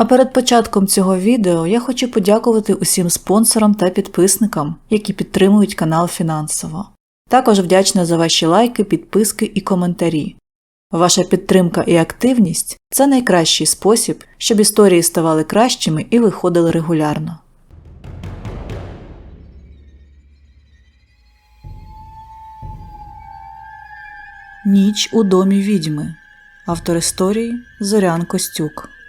А перед початком цього відео я хочу подякувати усім спонсорам та підписникам, які підтримують канал фінансово. Також вдячна за ваші лайки, підписки і коментарі. Ваша підтримка і активність це найкращий спосіб, щоб історії ставали кращими і виходили регулярно. Ніч у домі відьми. Автор історії Зорян Костюк.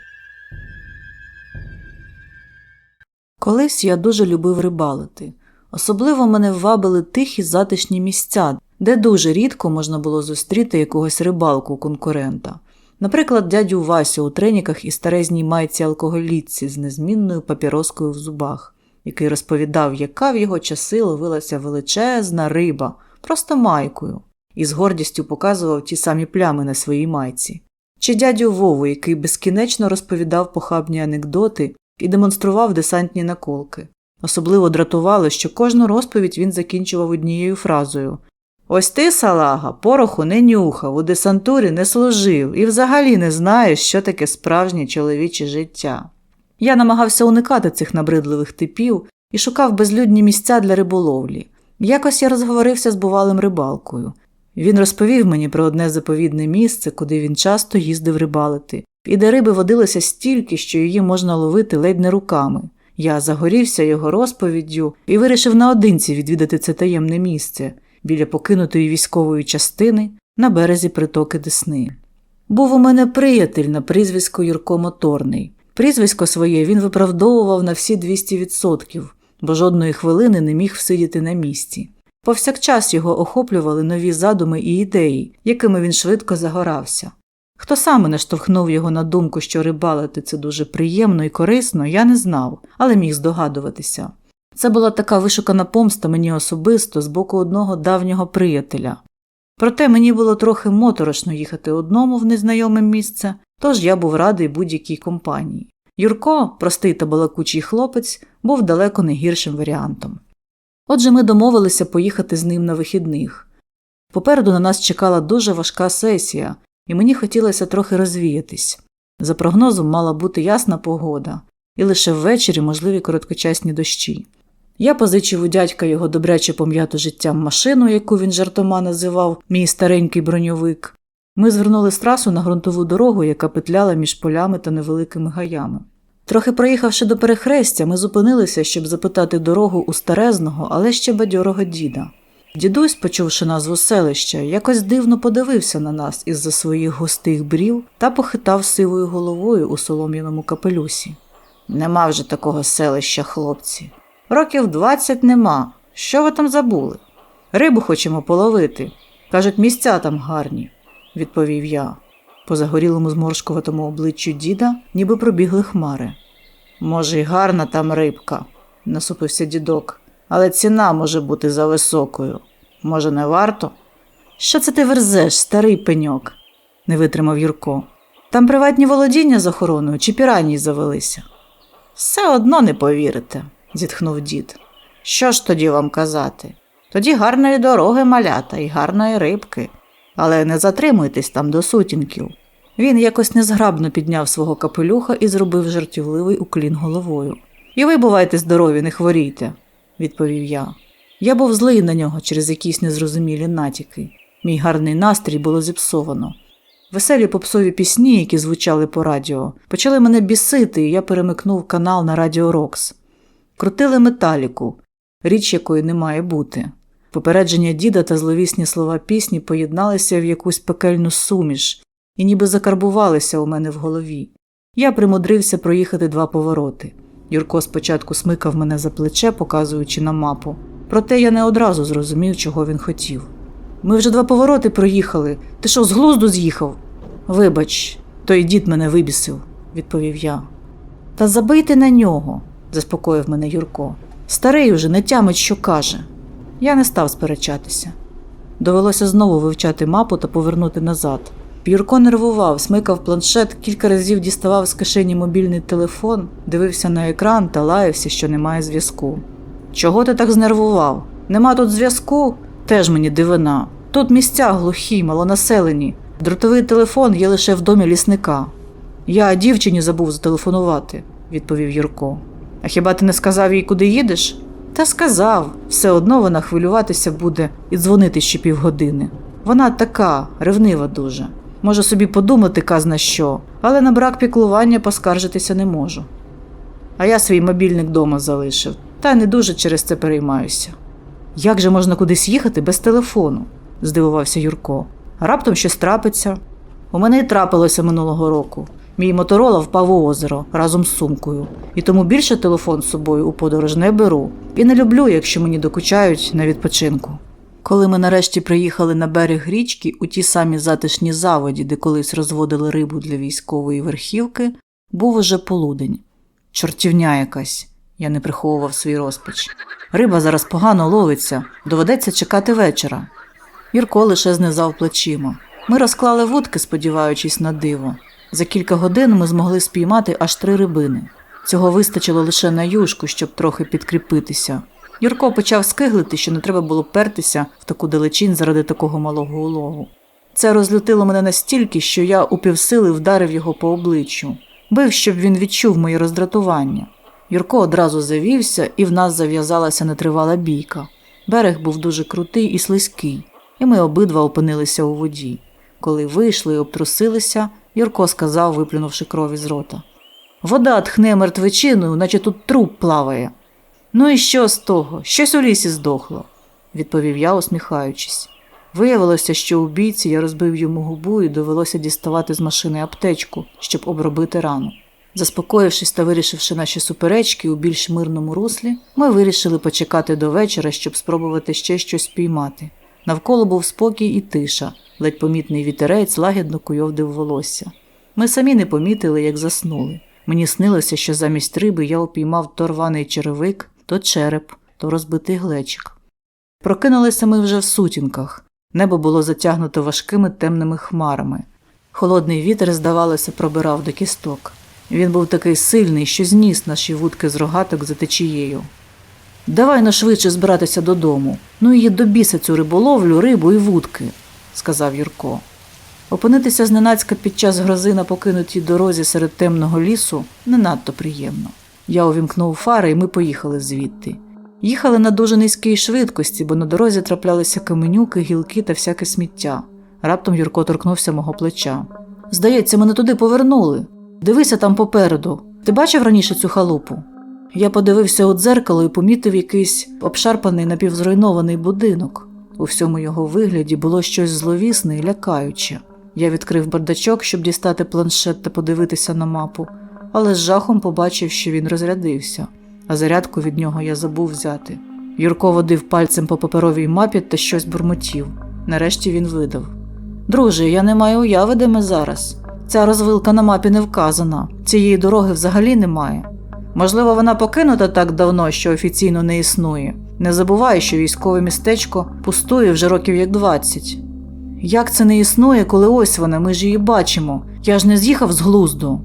Колись я дуже любив рибалити. Особливо мене ввабили тихі затишні місця, де дуже рідко можна було зустріти якогось рибалку конкурента. Наприклад, дядю Васю у треніках і старезній майці алкоголітці з незмінною папіроскою в зубах, який розповідав, яка в його часи ловилася величезна риба, просто майкою, і з гордістю показував ті самі плями на своїй майці. Чи дядю Вову, який безкінечно розповідав похабні анекдоти і демонстрував десантні наколки. Особливо дратувало, що кожну розповідь він закінчував однією фразою Ось ти, салага, пороху не нюхав, у десантурі не служив і взагалі не знаєш, що таке справжнє чоловіче життя. Я намагався уникати цих набридливих типів і шукав безлюдні місця для риболовлі. Якось я розговорився з бувалим рибалкою. Він розповів мені про одне заповідне місце, куди він часто їздив рибалити, і де риби водилося стільки, що її можна ловити ледь не руками. Я загорівся його розповіддю і вирішив наодинці відвідати це таємне місце біля покинутої військової частини на березі притоки Десни. Був у мене приятель на прізвисько Юрко Моторний. Прізвисько своє він виправдовував на всі 200%, бо жодної хвилини не міг всидіти на місці. Повсякчас його охоплювали нові задуми і ідеї, якими він швидко загорався. Хто саме наштовхнув його на думку, що рибалити це дуже приємно і корисно, я не знав, але міг здогадуватися. Це була така вишукана помста мені особисто з боку одного давнього приятеля. Проте мені було трохи моторошно їхати одному в незнайоме місце, тож я був радий будь-якій компанії. Юрко, простий та балакучий хлопець, був далеко не гіршим варіантом. Отже, ми домовилися поїхати з ним на вихідних. Попереду на нас чекала дуже важка сесія, і мені хотілося трохи розвіятись. За прогнозом мала бути ясна погода, і лише ввечері можливі короткочасні дощі. Я позичив у дядька його добряче пом'яту життям машину, яку він жартома називав мій старенький броньовик. Ми звернули з трасу на ґрунтову дорогу, яка петляла між полями та невеликими гаями. Трохи проїхавши до перехрестя, ми зупинилися, щоб запитати дорогу у старезного, але ще бадьорого діда. Дідусь, почувши назву селища, якось дивно подивився на нас із-за своїх густих брів та похитав сивою головою у солом'яному капелюсі. Нема вже такого селища, хлопці. Років двадцять нема. Що ви там забули? Рибу хочемо половити. Кажуть, місця там гарні, відповів я. По загорілому зморшкуватому обличчю діда ніби пробігли хмари. Може, й гарна там рибка, насупився дідок, але ціна може бути за високою. Може, не варто? Що це ти верзеш, старий пеньок? не витримав Юрко. Там приватні володіння з охороною чи піранії завелися? Все одно не повірите, зітхнув дід. Що ж тоді вам казати? Тоді гарної дороги малята і гарної рибки, але не затримуйтесь там до сутінків. Він якось незграбно підняв свого капелюха і зробив жартівливий уклін головою. І ви бувайте здорові, не хворійте, відповів я. Я був злий на нього через якісь незрозумілі натяки. Мій гарний настрій було зіпсовано. Веселі попсові пісні, які звучали по радіо, почали мене бісити, і я перемикнув канал на Радіо Рокс. Крутили металіку, річ якої не має бути. Попередження діда та зловісні слова пісні поєдналися в якусь пекельну суміш і ніби закарбувалися у мене в голові. Я примудрився проїхати два повороти. Юрко спочатку смикав мене за плече, показуючи на мапу, проте я не одразу зрозумів, чого він хотів. Ми вже два повороти проїхали. Ти що, з глузду з'їхав? Вибач, той дід мене вибісив, відповів я. Та забийте на нього, заспокоїв мене Юрко. Старий уже не тямить, що каже. Я не став сперечатися. Довелося знову вивчати мапу та повернути назад. Юрко нервував, смикав планшет, кілька разів діставав з кишені мобільний телефон, дивився на екран та лаявся, що немає зв'язку. Чого ти так знервував? Нема тут зв'язку? Теж мені дивина. Тут місця глухі, малонаселені. Дротовий телефон є лише в домі лісника. Я дівчині забув зателефонувати, відповів Юрко. А хіба ти не сказав їй, куди їдеш? Та сказав, все одно вона хвилюватися буде і дзвонити ще півгодини. Вона така, ревнива дуже. Може собі подумати казна що, але на брак піклування поскаржитися не можу. А я свій мобільник дома залишив, та не дуже через це переймаюся. Як же можна кудись їхати без телефону? здивувався Юрко. Раптом щось трапиться. У мене і трапилося минулого року. Мій моторола впав у озеро разом з сумкою, і тому більше телефон з собою у подорож не беру. І не люблю, якщо мені докучають на відпочинку. Коли ми нарешті приїхали на берег річки у ті самі затишні заводі, де колись розводили рибу для військової верхівки, був уже полудень. Чортівня якась, я не приховував свій розпач. Риба зараз погано ловиться, доведеться чекати вечора. Юрко лише знизав плечима. Ми розклали вудки, сподіваючись на диво. За кілька годин ми змогли спіймати аж три рибини. Цього вистачило лише на юшку, щоб трохи підкріпитися. Юрко почав скиглити, що не треба було пертися в таку далечінь заради такого малого улову. Це розлютило мене настільки, що я упівсили вдарив його по обличчю, бив, щоб він відчув моє роздратування. Юрко одразу завівся, і в нас зав'язалася нетривала бійка. Берег був дуже крутий і слизький, і ми обидва опинилися у воді. Коли вийшли і обтрусилися, Юрко сказав, виплюнувши кров із рота. Вода тхне мертвечиною, наче тут труп плаває. Ну і що з того? Щось у лісі здохло, відповів я, усміхаючись. Виявилося, що у бійці я розбив йому губу і довелося діставати з машини аптечку, щоб обробити рану. Заспокоївшись та вирішивши наші суперечки у більш мирному руслі, ми вирішили почекати до вечора, щоб спробувати ще щось піймати. Навколо був спокій і тиша, ледь помітний вітерець лагідно куйовдив волосся. Ми самі не помітили, як заснули. Мені снилося, що замість риби я упіймав то рваний черевик, то череп, то розбитий глечик. Прокинулися ми вже в сутінках. Небо було затягнуто важкими темними хмарами. Холодний вітер, здавалося, пробирав до кісток. Він був такий сильний, що зніс наші вудки з рогаток за течією. Давай на швидше збиратися додому. Ну і до біса цю риболовлю, рибу і вудки, сказав Юрко. Опинитися зненацька під час грози на покинутій дорозі серед темного лісу не надто приємно. Я увімкнув фари, і ми поїхали звідти. Їхали на дуже низькій швидкості, бо на дорозі траплялися каменюки, гілки та всяке сміття. Раптом Юрко торкнувся мого плеча. Здається, ми не туди повернули. Дивися там попереду. Ти бачив раніше цю халупу? Я подивився у дзеркало і помітив якийсь обшарпаний напівзруйнований будинок. У всьому його вигляді було щось зловісне і лякаюче. Я відкрив бардачок, щоб дістати планшет та подивитися на мапу, але з жахом побачив, що він розрядився, а зарядку від нього я забув взяти. Юрко водив пальцем по паперовій мапі та щось бурмотів. Нарешті він видав: Друже, я не маю уяви, де ми зараз. Ця розвилка на мапі не вказана, цієї дороги взагалі немає. Можливо, вона покинута так давно, що офіційно не існує. Не забувай, що військове містечко пустує вже років як 20. Як це не існує, коли ось вона, ми ж її бачимо. Я ж не з'їхав з глузду.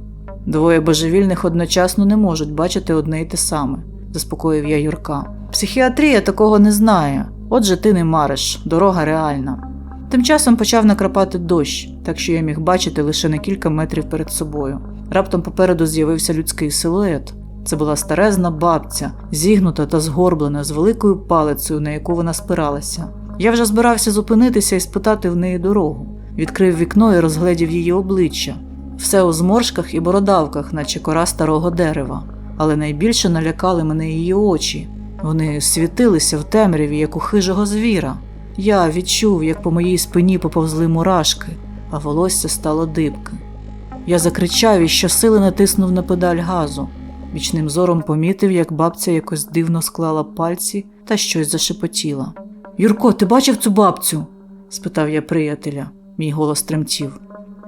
Двоє божевільних одночасно не можуть бачити одне й те саме, заспокоїв я Юрка. Психіатрія такого не знає. Отже, ти не мариш, дорога реальна. Тим часом почав накрапати дощ, так що я міг бачити лише на кілька метрів перед собою. Раптом попереду з'явився людський силует. Це була старезна бабця, зігнута та згорблена з великою палицею, на яку вона спиралася. Я вже збирався зупинитися і спитати в неї дорогу. Відкрив вікно і розгледів її обличчя. Все у зморшках і бородавках, наче кора старого дерева. Але найбільше налякали мене її очі. Вони світилися в темряві, як у хижого звіра. Я відчув, як по моїй спині поповзли мурашки, а волосся стало дибки. Я закричав і щосили натиснув на педаль газу. Вічним зором помітив, як бабця якось дивно склала пальці та щось зашепотіла. Юрко, ти бачив цю бабцю? спитав я приятеля. Мій голос тремтів.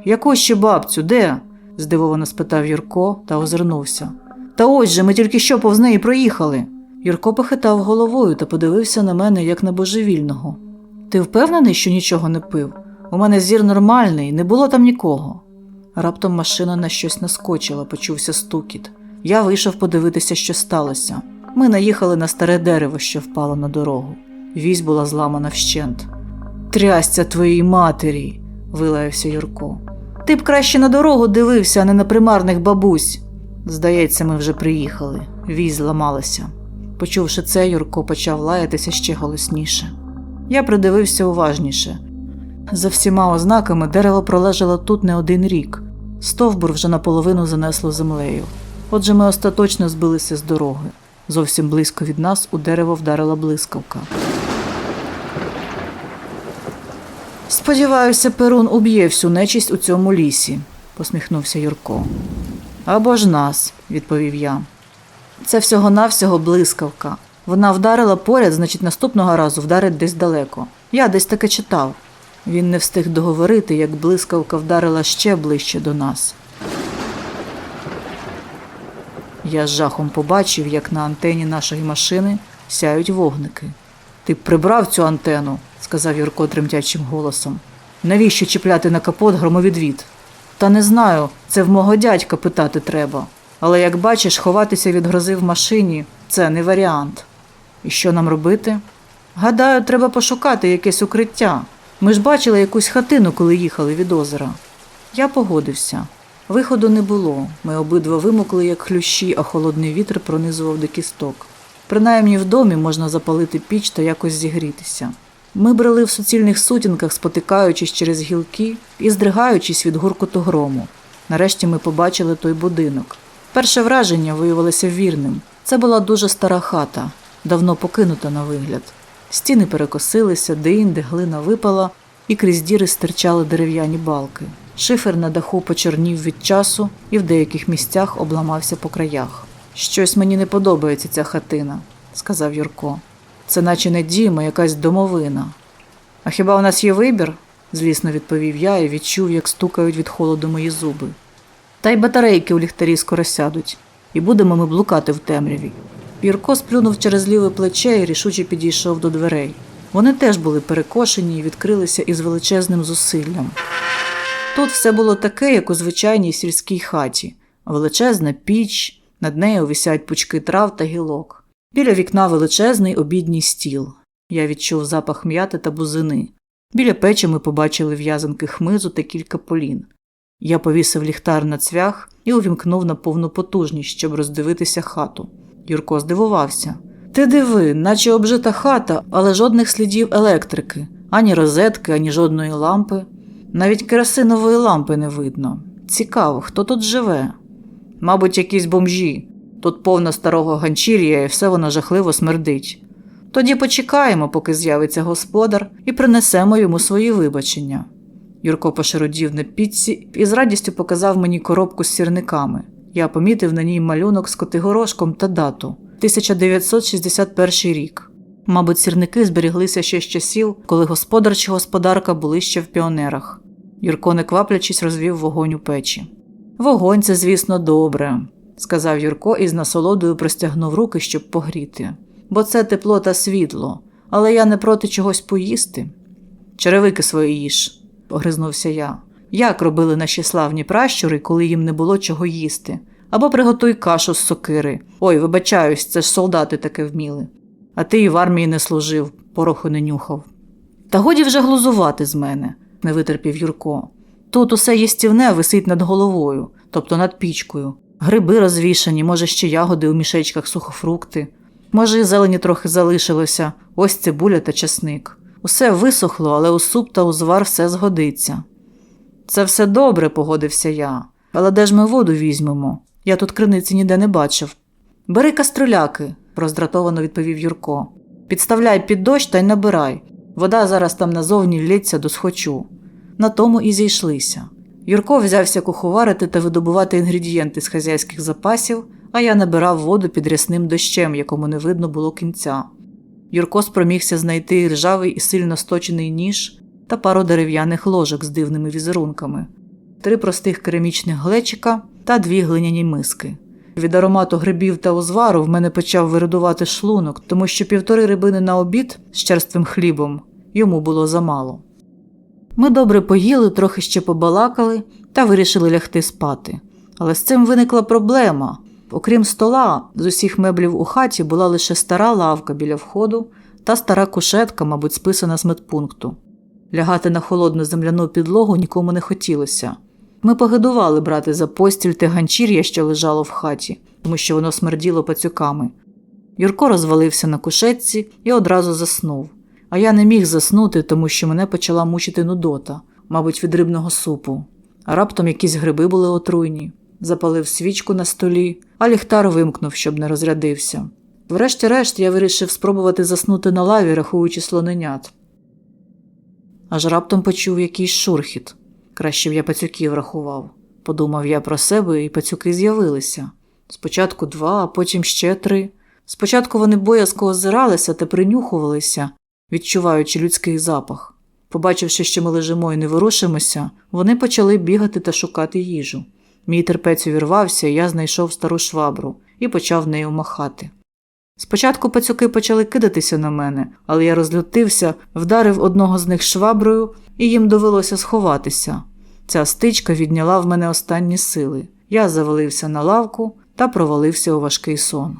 Яку ще бабцю? Де? здивовано спитав Юрко та озирнувся. Та ось же ми тільки що повз неї проїхали. Юрко похитав головою та подивився на мене як на божевільного. Ти впевнений, що нічого не пив? У мене зір нормальний, не було там нікого. Раптом машина на щось наскочила, почувся стукіт. Я вийшов подивитися, що сталося. Ми наїхали на старе дерево, що впало на дорогу. Вісь була зламана вщент. Трясця твоїй матері, вилаявся Юрко. Ти б краще на дорогу дивився, а не на примарних бабусь. Здається, ми вже приїхали. Віз зламалася. Почувши це, Юрко почав лаятися ще голосніше. Я придивився уважніше. За всіма ознаками дерево пролежало тут не один рік. Стовбур вже наполовину занесло землею. Отже, ми остаточно збилися з дороги. Зовсім близько від нас у дерево вдарила блискавка. Сподіваюся, Перун уб'є всю нечисть у цьому лісі, посміхнувся Юрко. Або ж нас, відповів я. Це всього-навсього блискавка. Вона вдарила поряд, значить, наступного разу вдарить десь далеко. Я десь таке читав. Він не встиг договорити, як блискавка вдарила ще ближче до нас. Я з жахом побачив, як на антені нашої машини сяють вогники. Ти прибрав цю антену, сказав Юрко тремтячим голосом. Навіщо чіпляти на капот громовідвід? Та не знаю, це в мого дядька питати треба. Але як бачиш, ховатися від грози в машині це не варіант. І що нам робити? Гадаю, треба пошукати якесь укриття. Ми ж бачили якусь хатину, коли їхали від озера. Я погодився. Виходу не було. Ми обидва вимокли, як хлющі, а холодний вітер пронизував до кісток. Принаймні в домі можна запалити піч та якось зігрітися. Ми брели в суцільних сутінках, спотикаючись через гілки і здригаючись від гуркоту грому. Нарешті ми побачили той будинок. Перше враження виявилося вірним. Це була дуже стара хата, давно покинута на вигляд. Стіни перекосилися, де-інде глина випала, і крізь діри стирчали дерев'яні балки. Шифер на даху почорнів від часу і в деяких місцях обламався по краях. Щось мені не подобається ця хатина, сказав Юрко. Це наче не дім, а якась домовина. А хіба у нас є вибір? злісно відповів я і відчув, як стукають від холоду мої зуби. Та й батарейки у ліхтарі скоро сядуть, і будемо ми блукати в темряві. Юрко сплюнув через ліве плече і рішуче підійшов до дверей. Вони теж були перекошені і відкрилися із величезним зусиллям. Тут все було таке, як у звичайній сільській хаті: величезна піч, над нею висять пучки трав та гілок. Біля вікна величезний обідній стіл. Я відчув запах м'яти та бузини. Біля печі ми побачили в'язанки хмизу та кілька полін. Я повісив ліхтар на цвях і увімкнув на повну потужність, щоб роздивитися хату. Юрко здивувався. Ти диви, наче обжита хата, але жодних слідів електрики, ані розетки, ані жодної лампи. Навіть керосинової лампи не видно. Цікаво, хто тут живе? Мабуть, якісь бомжі. Тут повно старого ганчір'я і все воно жахливо смердить. Тоді почекаємо, поки з'явиться господар, і принесемо йому свої вибачення. Юрко пошародів на піці і з радістю показав мені коробку з сірниками. Я помітив на ній малюнок з котигорошком та дату 1961 рік. Мабуть, сірники зберіглися ще з часів, коли господар чи господарка були ще в піонерах. Юрко, не кваплячись, розвів вогонь у печі. Вогонь це, звісно, добре, сказав Юрко і з насолодою простягнув руки, щоб погріти. Бо це тепло та світло, але я не проти чогось поїсти. Черевики свої їж, огризнувся я. Як робили наші славні пращури, коли їм не було чого їсти? Або приготуй кашу з сокири. Ой, вибачаюсь, це ж солдати таке вміли. А ти і в армії не служив, пороху не нюхав. Та годі вже глузувати з мене, не витерпів Юрко. Тут усе їстівне висить над головою, тобто над пічкою. Гриби розвішані, може, ще ягоди у мішечках, сухофрукти. Може, і зелені трохи залишилося, ось цибуля та часник. Усе висохло, але у суп та у звар все згодиться. Це все добре, погодився я. Але де ж ми воду візьмемо? Я тут криниці ніде не бачив. Бери каструляки, роздратовано відповів Юрко. Підставляй під дощ та й набирай. Вода зараз там назовні лється до схочу. На тому і зійшлися. Юрко взявся куховарити та видобувати інгредієнти з хазяйських запасів, а я набирав воду під рясним дощем, якому не видно було кінця. Юрко спромігся знайти ржавий і сильно сточений ніж та пару дерев'яних ложок з дивними візерунками, три простих керамічних глечика та дві глиняні миски. Від аромату грибів та узвару в мене почав виридувати шлунок, тому що півтори рибини на обід з черствим хлібом йому було замало. Ми добре поїли, трохи ще побалакали та вирішили лягти спати. Але з цим виникла проблема. Окрім стола, з усіх меблів у хаті була лише стара лавка біля входу та стара кушетка, мабуть, списана з медпункту. Лягати на холодну земляну підлогу нікому не хотілося. Ми погидували брати за постіль те ганчір'я, що лежало в хаті, тому що воно смерділо пацюками. Юрко розвалився на кушетці і одразу заснув. А я не міг заснути, тому що мене почала мучити нудота, мабуть, від рибного супу. А раптом якісь гриби були отруйні. Запалив свічку на столі, а ліхтар вимкнув, щоб не розрядився. Врешті-решт я вирішив спробувати заснути на лаві, рахуючи слоненят. Аж раптом почув якийсь шурхіт. Краще б я пацюків рахував. Подумав я про себе, і пацюки з'явилися. Спочатку два, а потім ще три. Спочатку вони боязко озиралися та принюхувалися, відчуваючи людський запах. Побачивши, що ми лежимо і не ворушимося, вони почали бігати та шукати їжу. Мій терпець увірвався, і я знайшов стару швабру і почав нею махати. Спочатку пацюки почали кидатися на мене, але я розлютився, вдарив одного з них шваброю, і їм довелося сховатися. Ця стичка відняла в мене останні сили. Я завалився на лавку та провалився у важкий сон.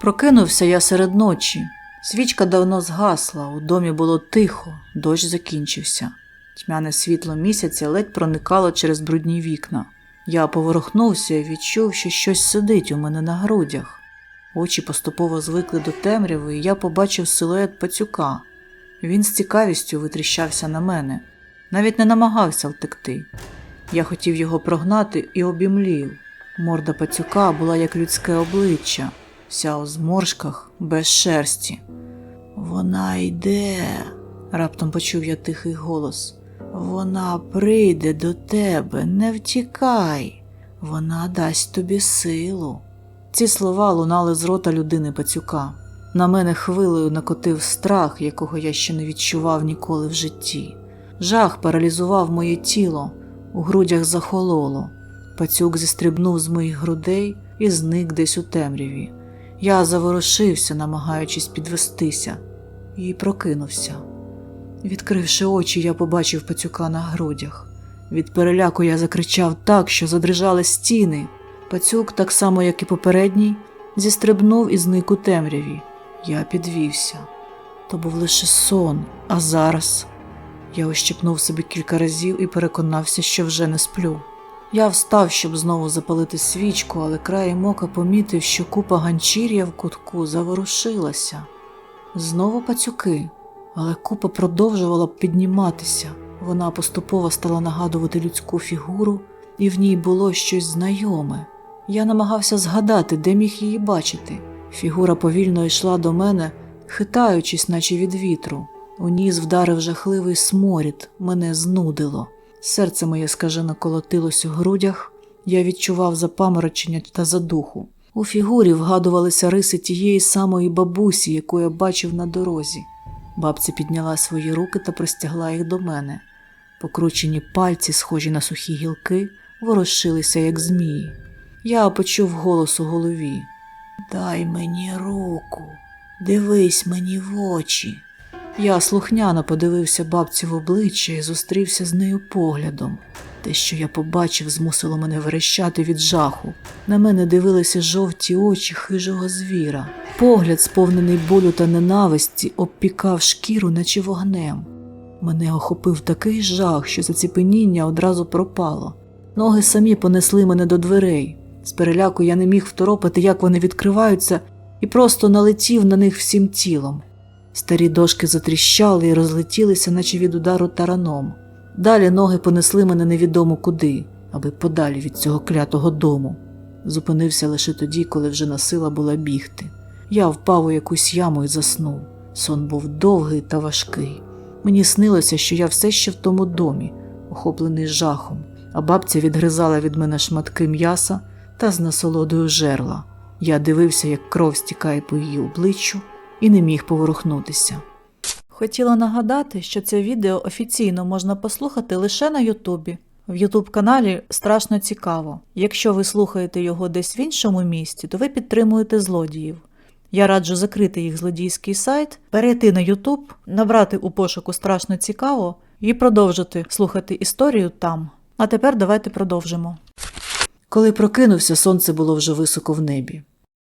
Прокинувся я серед ночі. Свічка давно згасла, у домі було тихо, дощ закінчився. Тьмяне світло місяця ледь проникало через брудні вікна. Я поворухнувся і відчув, що щось сидить у мене на грудях. Очі поступово звикли до темряви, і я побачив силует пацюка. Він з цікавістю витріщався на мене, навіть не намагався втекти. Я хотів його прогнати і обімлів. Морда пацюка була як людське обличчя, вся у зморшках, без шерсті. Вона йде, раптом почув я тихий голос. Вона прийде до тебе, не втікай, вона дасть тобі силу. Ці слова лунали з рота людини пацюка. На мене хвилею накотив страх, якого я ще не відчував ніколи в житті. Жах паралізував моє тіло, у грудях захололо. Пацюк зістрибнув з моїх грудей і зник десь у темряві. Я заворушився, намагаючись підвестися, і прокинувся. Відкривши очі, я побачив пацюка на грудях. Від переляку я закричав так, що задрижали стіни. Пацюк, так само як і попередній, зістрибнув і зник у темряві. Я підвівся. То був лише сон, а зараз я ощепнув собі кілька разів і переконався, що вже не сплю. Я встав, щоб знову запалити свічку, але краєм ока помітив, що купа ганчір'я в кутку заворушилася. Знову пацюки, але купа продовжувала підніматися. Вона поступово стала нагадувати людську фігуру, і в ній було щось знайоме. Я намагався згадати, де міг її бачити. Фігура повільно йшла до мене, хитаючись, наче від вітру. У ніс вдарив жахливий сморід, мене знудило. Серце моє скажено колотилось у грудях, я відчував запаморочення та задуху. У фігурі вгадувалися риси тієї самої бабусі, яку я бачив на дорозі. Бабця підняла свої руки та простягла їх до мене. Покручені пальці, схожі на сухі гілки, ворушилися, як змії. Я почув голос у голові. Дай мені руку, дивись мені в очі. Я слухняно подивився бабці в обличчя і зустрівся з нею поглядом. Те, що я побачив, змусило мене верещати від жаху. На мене дивилися жовті очі хижого звіра. Погляд, сповнений болю та ненависті, обпікав шкіру, наче вогнем. Мене охопив такий жах, що заціпеніння одразу пропало. Ноги самі понесли мене до дверей. З переляку я не міг второпати, як вони відкриваються, і просто налетів на них всім тілом. Старі дошки затріщали і розлетілися, наче від удару тараном. Далі ноги понесли мене невідомо куди, аби подалі від цього клятого дому. Зупинився лише тоді, коли вже насила була бігти. Я впав у якусь яму і заснув. Сон був довгий та важкий. Мені снилося, що я все ще в тому домі, охоплений жахом, а бабця відгризала від мене шматки м'яса та з насолодою жерла. Я дивився, як кров стікає по її обличчю, і не міг поворухнутися. Хотіла нагадати, що це відео офіційно можна послухати лише на Ютубі. В Ютуб каналі страшно цікаво. Якщо ви слухаєте його десь в іншому місці, то ви підтримуєте злодіїв. Я раджу закрити їх злодійський сайт, перейти на Ютуб, набрати у пошуку страшно цікаво і продовжити слухати історію там. А тепер давайте продовжимо. Коли прокинувся, сонце було вже високо в небі.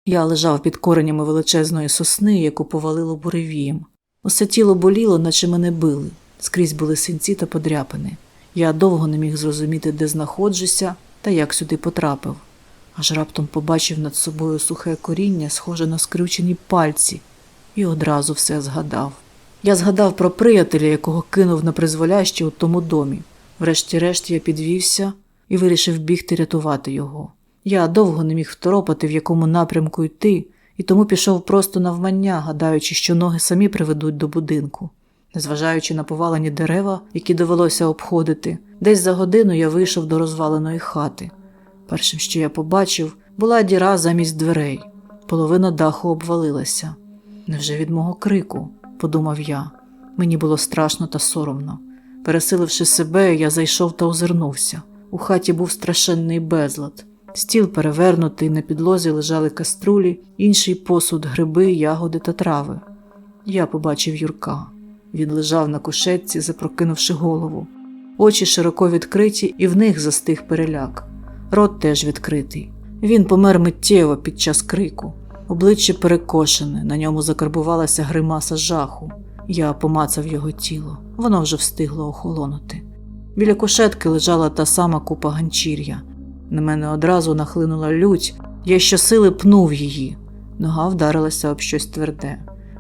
Я лежав під коренями величезної сосни, яку повалило буревієм. Усе тіло боліло, наче мене били, скрізь були синці та подряпини. Я довго не міг зрозуміти, де знаходжуся та як сюди потрапив. Аж раптом побачив над собою сухе коріння, схоже на скрючені пальці, і одразу все згадав. Я згадав про приятеля, якого кинув на призволяще у тому домі. Врешті-решт я підвівся і вирішив бігти рятувати його. Я довго не міг второпати, в якому напрямку йти, і тому пішов просто навмання, гадаючи, що ноги самі приведуть до будинку. Незважаючи на повалені дерева, які довелося обходити, десь за годину я вийшов до розваленої хати. Першим, що я побачив, була діра замість дверей. Половина даху обвалилася. Невже від мого крику? подумав я. Мені було страшно та соромно. Пересиливши себе, я зайшов та озирнувся. У хаті був страшенний безлад. Стіл перевернутий, на підлозі лежали каструлі, інший посуд, гриби, ягоди та трави. Я побачив Юрка. Він лежав на кушетці, запрокинувши голову. Очі широко відкриті, і в них застиг переляк. Рот теж відкритий. Він помер миттєво під час крику. Обличчя перекошене, на ньому закарбувалася гримаса жаху. Я помацав його тіло, воно вже встигло охолонути. Біля кушетки лежала та сама купа ганчір'я. На мене одразу нахлинула лють, я щосили пнув її. Нога вдарилася об щось тверде.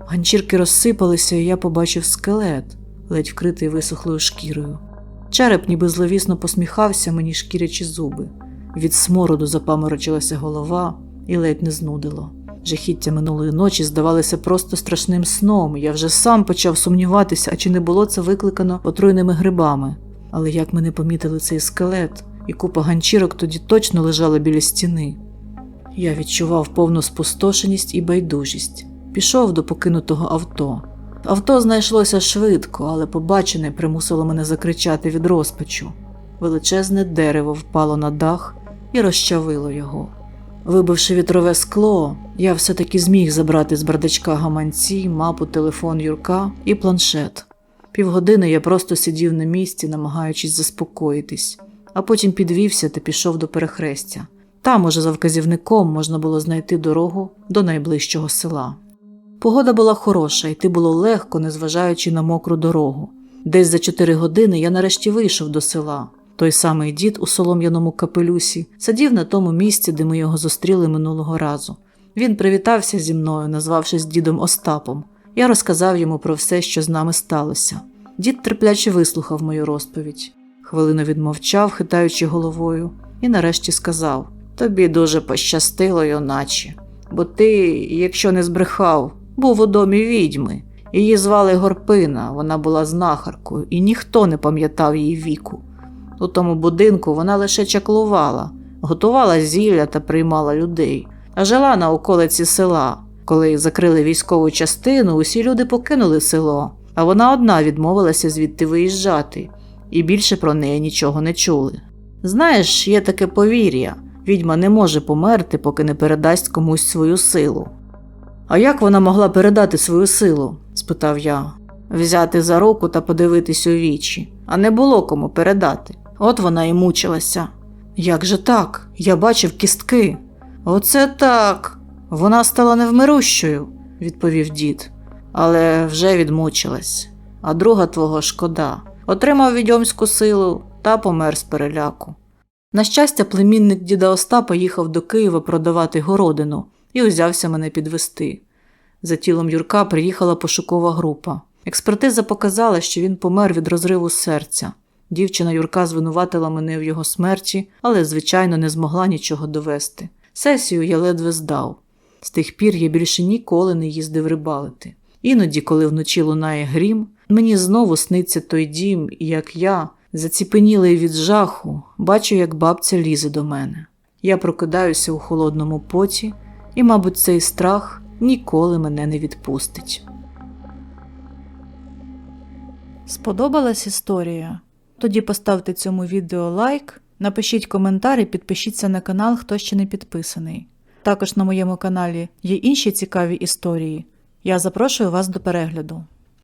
Ганчірки розсипалися, і я побачив скелет, ледь вкритий висохлою шкірою. Череп ніби зловісно посміхався мені шкірячі зуби. Від смороду запаморочилася голова і ледь не знудило. Жахіття минулої ночі здавалося просто страшним сном. Я вже сам почав сумніватися, а чи не було це викликано отруйними грибами. Але як ми не помітили цей скелет, і купа ганчірок тоді точно лежала біля стіни. Я відчував повну спустошеність і байдужість. Пішов до покинутого авто. Авто знайшлося швидко, але побачене примусило мене закричати від розпачу. Величезне дерево впало на дах і розчавило його. Вибивши вітрове скло, я все-таки зміг забрати з бардачка гаманці, мапу, телефон Юрка і планшет. Півгодини я просто сидів на місці, намагаючись заспокоїтись, а потім підвівся та пішов до перехрестя. Там, уже за вказівником, можна було знайти дорогу до найближчого села. Погода була хороша, йти було легко, незважаючи на мокру дорогу. Десь за чотири години я нарешті вийшов до села. Той самий дід у солом'яному капелюсі сидів на тому місці, де ми його зустріли минулого разу. Він привітався зі мною, назвавшись дідом Остапом. Я розказав йому про все, що з нами сталося. Дід терпляче вислухав мою розповідь. Хвилину відмовчав, хитаючи головою, і нарешті сказав: Тобі дуже пощастило, юначе, бо ти, якщо не збрехав, був у домі відьми. Її звали Горпина, вона була знахаркою, і ніхто не пам'ятав її віку. У тому будинку вона лише чаклувала, готувала зілля та приймала людей, а жила на околиці села. Коли закрили військову частину, усі люди покинули село, а вона одна відмовилася звідти виїжджати, і більше про неї нічого не чули. Знаєш, є таке повір'я відьма не може померти, поки не передасть комусь свою силу. А як вона могла передати свою силу? спитав я. Взяти за руку та подивитись у вічі, а не було кому передати. От вона і мучилася. Як же так? Я бачив кістки. Оце так. Вона стала невмирущою, відповів дід, але вже відмучилась. А друга твого шкода. Отримав відьомську силу та помер з переляку. На щастя, племінник діда Остапа їхав до Києва продавати городину і узявся мене підвести. За тілом Юрка приїхала пошукова група. Експертиза показала, що він помер від розриву серця. Дівчина Юрка звинуватила мене в його смерті, але, звичайно, не змогла нічого довести. Сесію я ледве здав. З тих пір я більше ніколи не їздив рибалити. Іноді, коли вночі лунає грім, мені знову сниться той дім, як я, заціпенілий від жаху, бачу, як бабця лізе до мене. Я прокидаюся у холодному поті, і, мабуть, цей страх ніколи мене не відпустить. Сподобалась історія? Тоді поставте цьому відео лайк, напишіть коментар і підпишіться на канал, хто ще не підписаний. Також на моєму каналі є інші цікаві історії. Я запрошую вас до перегляду.